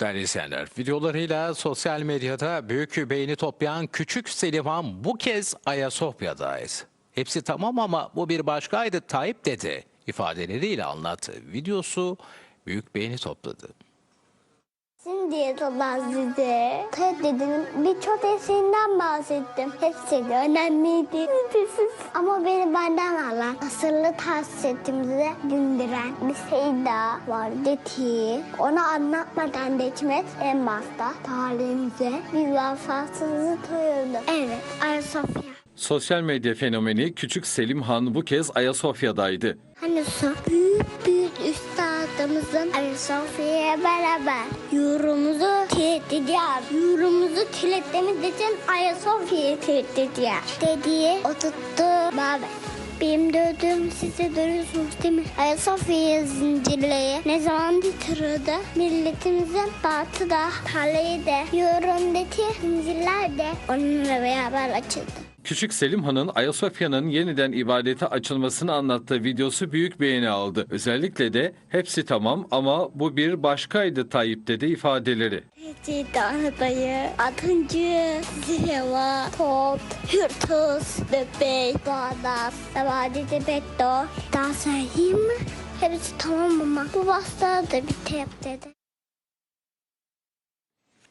Değerli izleyenler, videolarıyla sosyal medyada büyük beğeni toplayan Küçük Selimhan bu kez Ayasofya'daydı. Hepsi tamam ama bu bir başkaydı Tayyip dedi. ifadeleriyle anlattı. Videosu büyük beğeni topladı. Şimdi Allah size TED'in birçok eserinden bahsettim. Hepsi de önemliydi. Ama beni benden alan, asırlı tahsisatimize dindiren bir şey daha vardı ki onu anlatmadan geçmek en başta tarihimize bir vefasızlık duyurdu. Evet, Ayasofya. Sosyal medya fenomeni Küçük Selim Han bu kez Ayasofya'daydı. Hani su büyük büyük üstadımızın Ayasofya'ya beraber yurumuzu kilitlediler. Yurumuzu kilitlememiz için Ayasofya'yı kilitlediler. Dediği oturttu Babel. Benim dövdüğüm size görüyorsunuz değil mi? Ayasofya zincirliği ne zaman bitirdi? Milletimizin batı da, parayı da, yorumdaki zincirler de onunla beraber açıldı. Küçük Selim Han'ın Ayasofya'nın yeniden ibadete açılmasını anlattığı videosu büyük beğeni aldı. Özellikle de hepsi tamam ama bu bir başkaydı Tayyip dedi ifadeleri. Cidden dayı, Atıncı, Zirva, Top, Hürtüz, Bebek, Bağdat, Sabadide Betto. Daha sayayım mı? Hepsi tamam ama bu bastı da bir tep dedi.